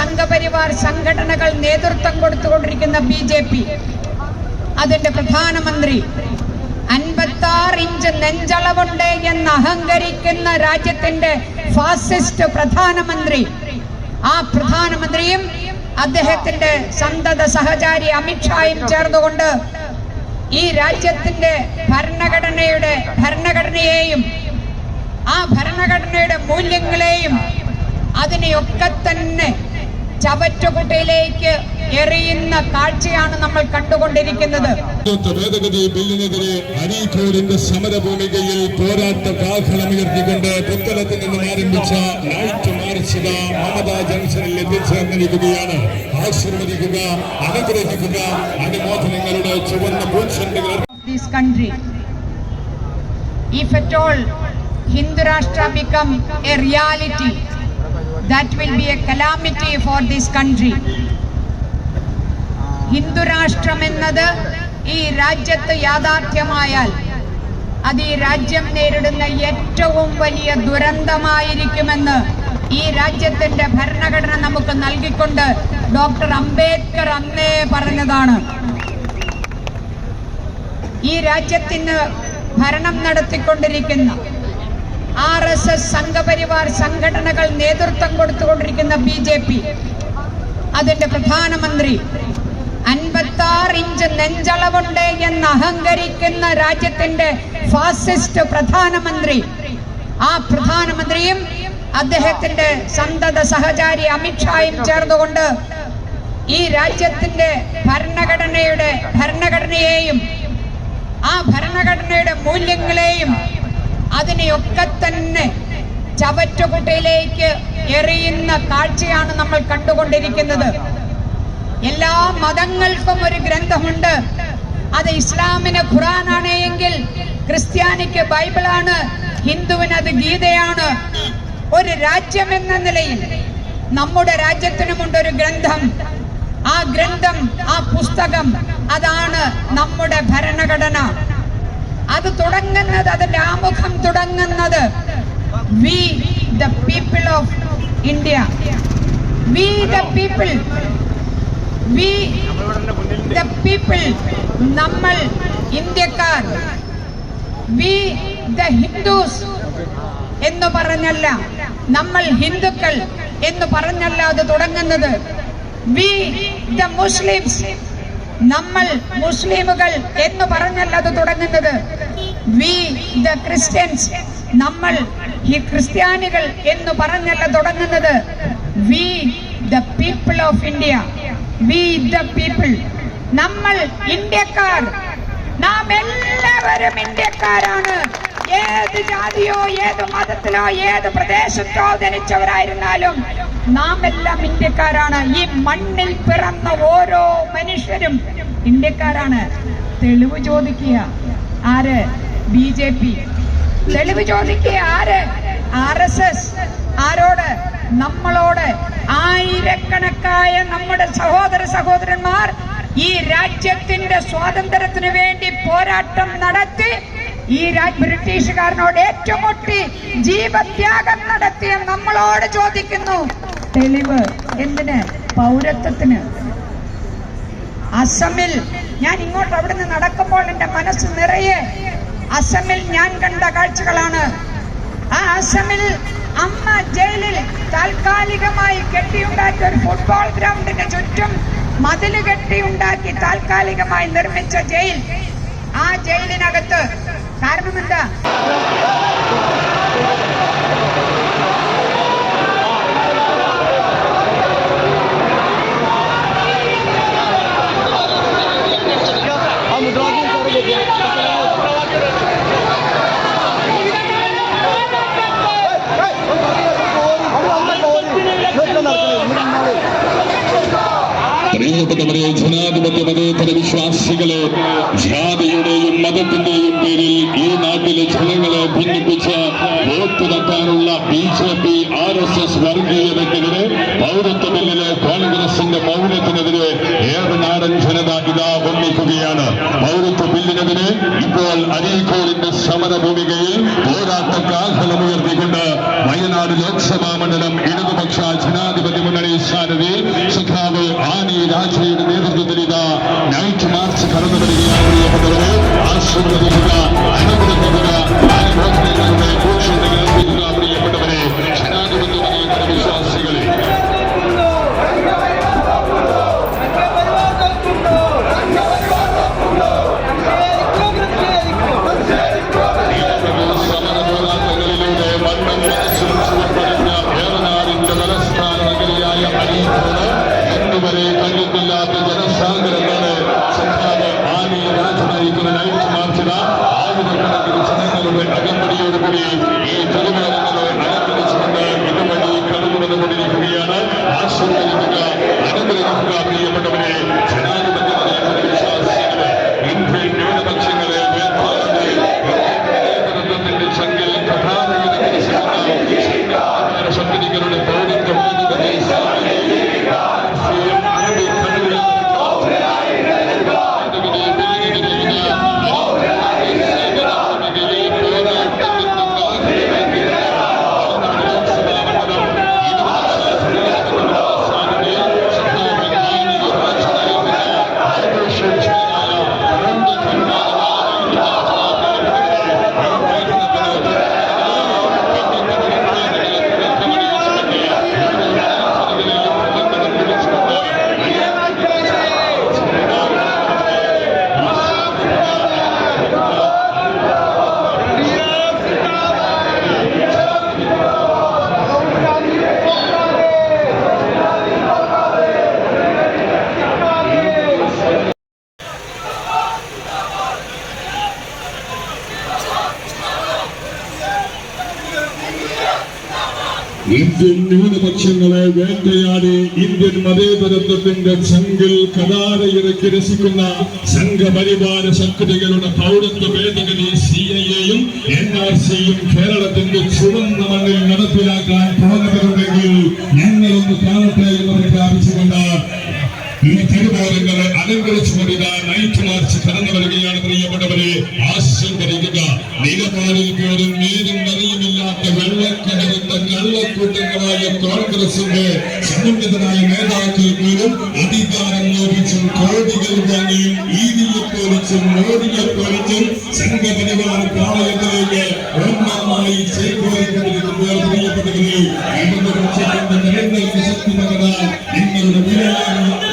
സംഘപരിവാർ സംഘടനകൾ നേതൃത്വം കൊടുത്തുകൊണ്ടിരിക്കുന്ന B J P അതിന്റെ പ്രധാനമന്ത്രി അൻപത്താറ് ഇഞ്ച് നെഞ്ചളവുണ്ട് എന്ന് അഹങ്കരിക്കുന്ന രാജ്യത്തിന്റെ ഫാസിസ്റ്റ് പ്രധാനമന്ത്രി. ആ പ്രധാനമന്ത്രിയും അദ്ദേഹത്തിന്റെ സന്തത സഹചാരി അമിത്ഷായും ചേർന്നുകൊണ്ട് ഈ രാജ്യത്തിന്റെ ഭരണഘടനയുടെ ഭരണഘടനയെയും ആ ഭരണഘടനയുടെ മൂല്യങ്ങളെയും അതിനെയൊക്കെ തന്നെ ചവറ്റുകുട്ടയിലേക്ക് എറിയുന്ന കാഴ്ചയാണ് നമ്മൾ കണ്ടുകൊണ്ടിരിക്കുന്നത് ഭേദഗതി ബില്ലിനെതിരെ അരീക്കോടിന്റെ സമരഭൂമികയിൽ പോരാട്ട കാഹളമുയർത്തിക്കൊണ്ട് പുത്തലത്തിൽ നിന്നും ആരംഭിച്ച നൈറ്റ് മാർച്ചുക മമതാ ജംഗ്ഷനിൽ എത്തിച്ചേർന്നിരിക്കുകയാണ് ആശീർവദിക്കുക അനുഗ്രഹിക്കുക അനുമോദനങ്ങളുടെ ചുവന്ന പൂച്ചെണ്ടുകൾ. If at all Hindu Rashtra become a reality, that will be a calamity for this country. Hindu രാഷ്ട്രം എന്നത് ഈ രാജ്യത്ത് യാഥാർത്ഥ്യമായാൽ അത് ഈ രാജ്യം നേരിടുന്ന ഏറ്റവും വലിയ ദുരന്തമായിരിക്കുമെന്ന് ഈ രാജ്യത്തിന്റെ ഭരണഘടന നമുക്ക് നൽകിക്കൊണ്ട് ഡോക്ടർ അംബേദ്കർ അന്നേ പറഞ്ഞതാണ് ഈ രാജ്യത്തിന് ഭരണം നടത്തിക്കൊണ്ടിരിക്കുന്ന ആർ എസ് എസ് സംഘപരിവാർ സംഘടനകൾ നേതൃത്വം കൊടുത്തുകൊണ്ടിരിക്കുന്ന ബി ജെ പി. അതിന്റെ പ്രധാനമന്ത്രി അൻപത്തി ആറ് ഇഞ്ച് നെഞ്ചളവുണ്ട് എന്ന് അഹങ്കരിക്കുന്ന രാജ്യത്തിന്റെ ഫാസിസ്റ്റ് പ്രധാനമന്ത്രി. ആ പ്രധാനമന്ത്രിയും അദ്ദേഹത്തിന്റെ സന്തത സഹചാരി അമിത്ഷായും ചേർന്നുകൊണ്ട് ഈ രാജ്യത്തിന്റെ ഭരണഘടനയുടെ ഭരണഘടനയെയും ആ ഭരണഘടനയുടെ മൂല്യങ്ങളെയും അതിനെയൊക്കെ തന്നെ ചവറ്റുകുട്ടയിലേക്ക് എറിയുന്ന കാഴ്ചയാണ് നമ്മൾ കണ്ടുകൊണ്ടിരിക്കുന്നത്. എല്ലാ മതങ്ങൾക്കും ഒരു ഗ്രന്ഥമുണ്ട്. അത് ഇസ്ലാമിന് ഖുറാനാണ് എങ്കിൽ ക്രിസ്ത്യാനിക്ക് ബൈബിളാണ് ഹിന്ദുവിന് അത് ഗീതയാണ്. ഒരു രാജ്യം എന്ന നിലയിൽ നമ്മുടെ രാജ്യത്തിനുമുണ്ട് ഒരു ഗ്രന്ഥം. ആ ഗ്രന്ഥം ആ പുസ്തകം അതാണ് നമ്മുടെ ഭരണഘടന. അത് തുടങ്ങുന്നത് അതിന്റെ ആമുഖം തുടങ്ങുന്നത് we the people India. We the people we the people നമ്മൾ ഇന്ത്യക്കാർ. വി ദ ഹിന്ദുസ് എന്ന് പറഞ്ഞല്ല. നമ്മൾ ഹിന്ദുക്കൾ എന്ന് പറഞ്ഞല്ല അത് തുടങ്ങുന്നത്. വി ദ മുസ്ലിംസ് നമ്മൾ മുസ്ലിമുകൾ എന്ന് പറഞ്ഞല്ല അത് തുടങ്ങുന്നത്. വി ദ ക്രിസ്ത്യൻസ് നമ്മൾ ഈ ക്രിസ്ത്യാനികൾ എന്ന് പറഞ്ഞല്ല തുടങ്ങുന്നത്. We the people of India we the people നമ്മൾ ഇന്ത്യക്കാർ. നാം എല്ലാവരും ഇന്ത്യക്കാരാണ്. ഏത് ജാതിയോ ഏത് മതത്തിലോ ഏത് പ്രദേശത്തോ ജനിച്ചവരായിരുന്നാലും നാം എല്ലാം ഇന്ത്യക്കാരാണ്. ഈ മണ്ണിൽ പിറന്ന ഓരോ മനുഷ്യരും ഇന്ത്യക്കാരാണ്. തെളിവ് ചോദിക്കുക. ആര്? B J P. തെളിവ് ചോദിക്കുക. ആര്? ആർ എസ് എസ് ആരോട് നമ്മളോട് ആയിരക്കണക്കായ നമ്മുടെ സഹോദര സഹോദരന്മാർ ഈ രാജ്യത്തിന്റെ സ്വാതന്ത്ര്യത്തിന് വേണ്ടി പോരാട്ടം നടത്തി ഈ ബ്രിട്ടീഷുകാരനോട് ഏറ്റുമുട്ടി ജീവത്യാഗം നടത്തിയ നമ്മളോട് ചോദിക്കുന്നു തെളിവ് എന്തിന്? പൗരത്വത്തിന്? അസമിൽ ഞാൻ ഇങ്ങോട്ട് അവിടുന്ന് നടക്കുമ്പോൾ എന്റെ മനസ്സ് നിറയെ അസമിൽ ഞാൻ കണ്ട കാഴ്ചകളാണ്. ആ അസമിൽ അമ്മ ജയിലിൽ താൽക്കാലികമായി കെട്ടിയുണ്ടാക്കിയ ഒരു ഫുട്ബോൾ ഗ്രൗണ്ടിന് ചുറ്റും മതിൽ കെട്ടിയുണ്ടാക്കി താൽക്കാലികമായി നിർമ്മിച്ച ജയിൽ. ആ ജയിലിനകത്ത് കാരണം പ്രിയപ്പെട്ടവരെ ജനാധിപത്യ മതേതര വിശ്വാസികളെ ജാതിയുടെയും മതത്തിന്റെയും പേരിൽ ഈ നാട്ടിലെ ജനങ്ങളെ ഭിന്നിപ്പിച്ച് vote തട്ടാനുള്ള B J P R S S വർഗീയതയ്ക്കെതിരെ പൗരത്വ ബില്ലിലെ കോൺഗ്രസിന്റെ മൗനത്തിനെതിരെ ഏറനാടൻ ജനത ഇതാ ഒന്നിക്കുകയാണ് പൗരത്വ ബില്ലിനെതിരെ ഇപ്പോൾ അരീക്കോടിന്റെ സമരഭൂമികയിൽ പോരാട്ട കാഹളമുയർത്തിക്കൊണ്ട് വയനാട് ലോക്സഭാ മണ്ഡലം ഇടതുപക്ഷ ജനാധിപത്യ മുന്നണി സാരഥി ആശീർവദിക്കുക അനുഗ്രഹിക്കുക ഇന്ത്യൻ ന്യൂനപക്ഷങ്ങളെ വേട്ടയാടി ഇന്ത്യൻ മതേതരത്വത്തിന്റെ ചങ്കിൽ കടാരയിറക്കി രസിക്കുന്ന സംഘപരിവാര ശക്തികളുടെ പൗരത്വ ഭേദഗതി സി ഐ എയും എൻ ആർ സിയും കേരളത്തിന്റെ ചുവന്ന മണ്ണിൽ നടപ്പിലാക്കാൻ പോകുന്നവരുണ്ടെങ്കിൽ ഞങ്ങളൊന്ന് കാണട്ടെ എന്ന് പ്രഖ്യാപിച്ചുകൊണ്ട് ഈ തീരുമാനങ്ങളെ അലങ്കരിച്ചുകൊണ്ട് സമുന്നതരായ നേതാക്കൾ പോലും അധികാരം ലോപിച്ചും കോടികൾ വാങ്ങിയും ഈദിയെ പോലിച്ചും മോദിയെ പോലിച്ചും സംഘപരിവാർ പാളയത്തിലേക്ക് ഒന്നാമായി പ്രിയപ്പെട്ടവരെ ഇടതുപക്ഷത്തിന്റെ ജനങ്ങൾക്ക് ശക്തി പകരാൻ നിങ്ങളുടെ വിലയേറിയ